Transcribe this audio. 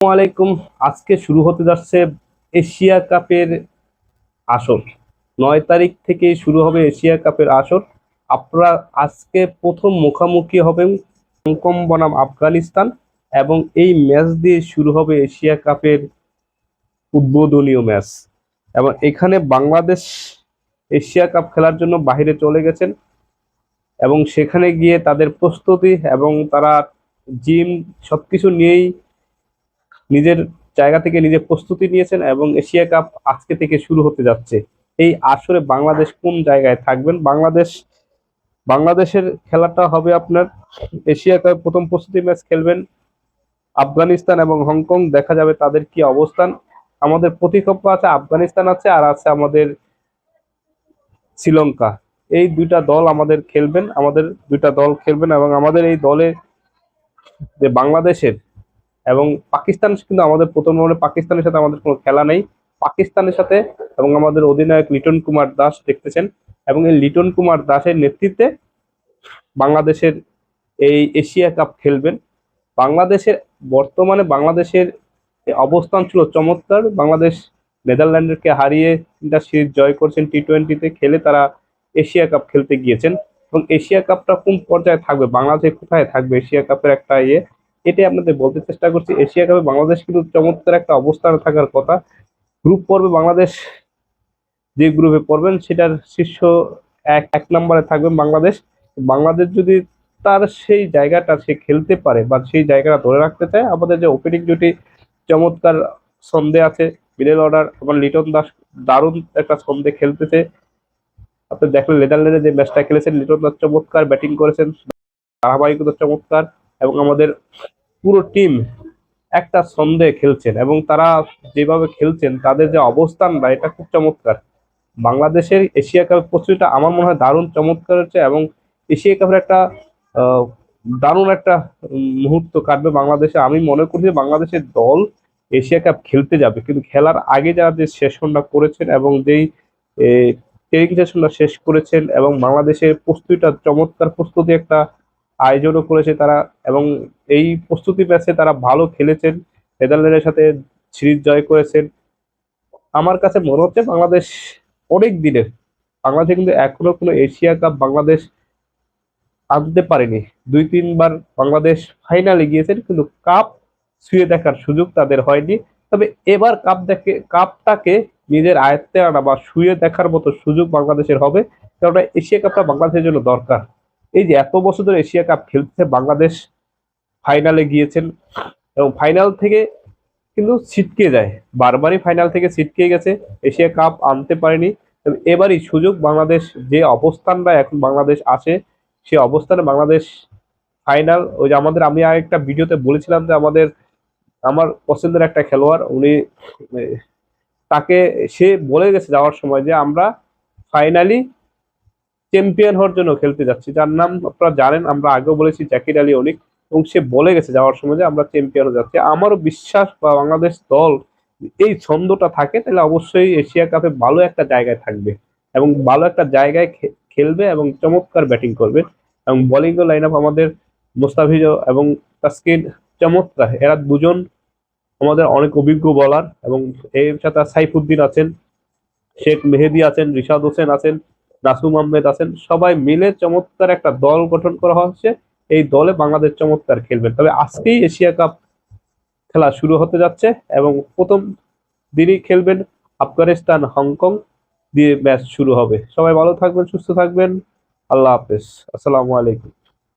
আলাইকুম। আজকে শুরু হতে যাচ্ছে এশিয়া কাপের আসর। নয় তারিখ থেকে শুরু হবে এশিয়া কাপের আসর। আপনারা আজকে প্রথম মুখোমুখি হবেন হংকং বনাম আফগানিস্তান এবং এই ম্যাচ দিয়ে শুরু হবে এশিয়া কাপের উদ্বোধনীয় ম্যাচ। এবং এখানে বাংলাদেশ এশিয়া কাপ খেলার জন্য বাইরে চলে গেছেন এবং সেখানে গিয়ে তাদের প্রস্তুতি এবং তারা জিম সবকিছু নিয়েই নিজের জায়গা থেকে নিজের প্রস্তুতি নিয়েছেন এবং এশিয়া কাপ আজকে থেকে শুরু হতে যাচ্ছে। এই আসরে বাংলাদেশ কোন জায়গায় থাকবেন? বাংলাদেশ, বাংলাদেশের খেলাটা হবে আপনার এশিয়া কাপ প্রথম প্রস্তুতি ম্যাচ খেলবেন আফগানিস্তান এবং হংকং। দেখা যাবে তাদের কি অবস্থান। আমাদের প্রতিপক্ষ আছে, আফগানিস্তান আছে আর আছে আমাদের শ্রীলঙ্কা। এই দুইটা দল আমাদের খেলবেন, আমাদের দুইটা দল খেলবেন এবং আমাদের এই দলে যে বাংলাদেশের এবং পাকিস্তান কিন্তু আমাদের প্রথম রাউন্ডে পাকিস্তানের সাথে আমাদের কোনো খেলা নেই। পাকিস্তানের সাথে এবং আমাদের অধিনায়ক লিটন কুমার দাস দেখতেছেন এবং এই লিটন কুমার দাসের নেতৃত্বে বাংলাদেশের এই এশিয়া কাপ খেলবেন। বাংলাদেশের বর্তমানে বাংলাদেশের অবস্থান ছিল চমৎকার। বাংলাদেশ নেদারল্যান্ডকে হারিয়ে তিনটা সিরিজ জয় করছেন টি টোয়েন্টিতে খেলে তারা এশিয়া কাপ খেলতে গিয়েছেন। এবং এশিয়া কাপটা কোন পর্যায়ে থাকবে? বাংলাদেশ কোথায় থাকবে? এশিয়া কাপের একটা ইয়ে এটাই আপনাদের বলতে চেষ্টা করছি। এশিয়া কাপে বাংলাদেশ কিন্তু চমৎকার একটা অবস্থানে থাকার কথা। গ্রুপ পর্বে বাংলাদেশ যে গ্রুপে পড়বেন, সেটার শীর্ষ এক এক নম্বরে থাকবেন বাংলাদেশ। বাংলাদেশ যদি তার সেই জায়গাটা সে খেলতে পারে বা সেই জায়গাটা ধরে রাখতে চায়, আমাদের যে ওপেনিং জুটি চমৎকার ছন্দে আছে মিডল অর্ডার আমার লিটন দাস দারুণ একটা ছন্দে খেলতেছে। আপনি দেখলেন নেদারল্যান্ডে যে ম্যাচটা খেলেছেন, লিটন দাস চমৎকার ব্যাটিং করেছেন। ধারাবাহিকতা চমৎকার। এবং আমাদের পুরো টিম একটা ছন্দে খেলছেন এবং তারা যেভাবে খেলছেন, তাদের যে অবস্থানটা এটা খুব চমৎকার। বাংলাদেশের এশিয়া কাপ প্রস্তুতিটা আমার মনে হয় দারুণ চমৎকার হচ্ছে এবং এশিয়া কাপের একটা দারুণ একটা মুহূর্ত কাটবে বাংলাদেশে। আমি মনে করি যে বাংলাদেশের দল এশিয়া কাপ খেলতে যাবে, কিন্তু খেলার আগে যারা যে সেশনটা করেছেন এবং যেই ট্রেনিং সেশনটা শেষ করেছেন এবং বাংলাদেশের প্রস্তুতিটা চমৎকার প্রস্তুতি একটা আয়োজনও করেছে তারা এবং এই প্রস্তুতি ম্যাচে তারা ভালো খেলেছেন। নেদারল্যান্ডের সাথে সিরিজ জয় করেছেন। আমার কাছে মনে হচ্ছে বাংলাদেশ অনেক দিনের, বাংলাদেশে কিন্তু এখনও কোনো এশিয়া কাপ বাংলাদেশ আনতে পারেনি। দুই, তিনবার বাংলাদেশ ফাইনালে গিয়েছেন, কিন্তু কাপ ছুঁয়ে দেখার সুযোগ তাদের হয়নি। তবে এবার কাপ দেখে, কাপটাকে নিজের আয়ত্তে আনা বা শুয়ে দেখার মতো সুযোগ বাংলাদেশের হবে, কেননা এশিয়া কাপটা বাংলাদেশের জন্য দরকার। এই যে এত বছর ধরে এশিয়া কাপ খেলছে বাংলাদেশ ফাইনালে গিয়েছেন এবং ফাইনাল থেকে কিন্তু ছিটকে যায়। বারবারই ফাইনাল থেকে ছিটকে গেছে। এশিয়া কাপ আনতে পারেনি। এবারই সুযোগ বাংলাদেশ, যে অবস্থানটা এখন বাংলাদেশ আছে, সে অবস্থানে বাংলাদেশ ফাইনাল ওই যে আমাদের, আমি আরেকটা ভিডিওতে বলেছিলাম যে আমাদের, আমার পছন্দের একটা খেলোয়াড়, উনি তাকে সে বলে গেছে যাওয়ার সময় যে আমরা ফাইনালি চ্যাম্পিয়ন হওয়ার জন্য খেলতে যাচ্ছি। যার নাম আপনারা জানেন, আমরা আগেও বলেছি জাকির আলী অনিক, এবং সে বলে গেছে যাওয়ার সময় যে আমরা চ্যাম্পিয়ন হয়ে যাচ্ছি। আমারও বিশ্বাস বা বাংলাদেশ দল এই ছন্দটা থাকে, তাহলে অবশ্যই এশিয়া কাপে ভালো একটা জায়গায় থাকবে এবং ভালো একটা জায়গায় খেলবে এবং চমৎকার ব্যাটিং করবে। এবং বোলিং লাইন আপ আমাদের মোস্তাফিজ এবং তাসকিন চমৎকার। এরা দুজন আমাদের অনেক অভিজ্ঞ বলার এবং এর সাথে সাইফুদ্দিন আছেন, শেখ মেহেদি আছেন, রিশাদ হোসেন আছেন। নাসুম আহমেদ আছেন। সবাই মিলে চমৎকার একটা দল গঠন করা হচ্ছে। এই দলে বাংলাদেশ চমৎকার খেলবেন তবে আজকেই এশিয়া কাপ খেলা শুরু হতে যাচ্ছে এবং প্রথম দিনই খেলবেন আফগানিস্তান, হংকং দিয়ে ম্যাচ শুরু হবে। সবাই ভালো থাকবেন, সুস্থ থাকবেন। আল্লাহ হাফেজ। আসসালামু আলাইকুম।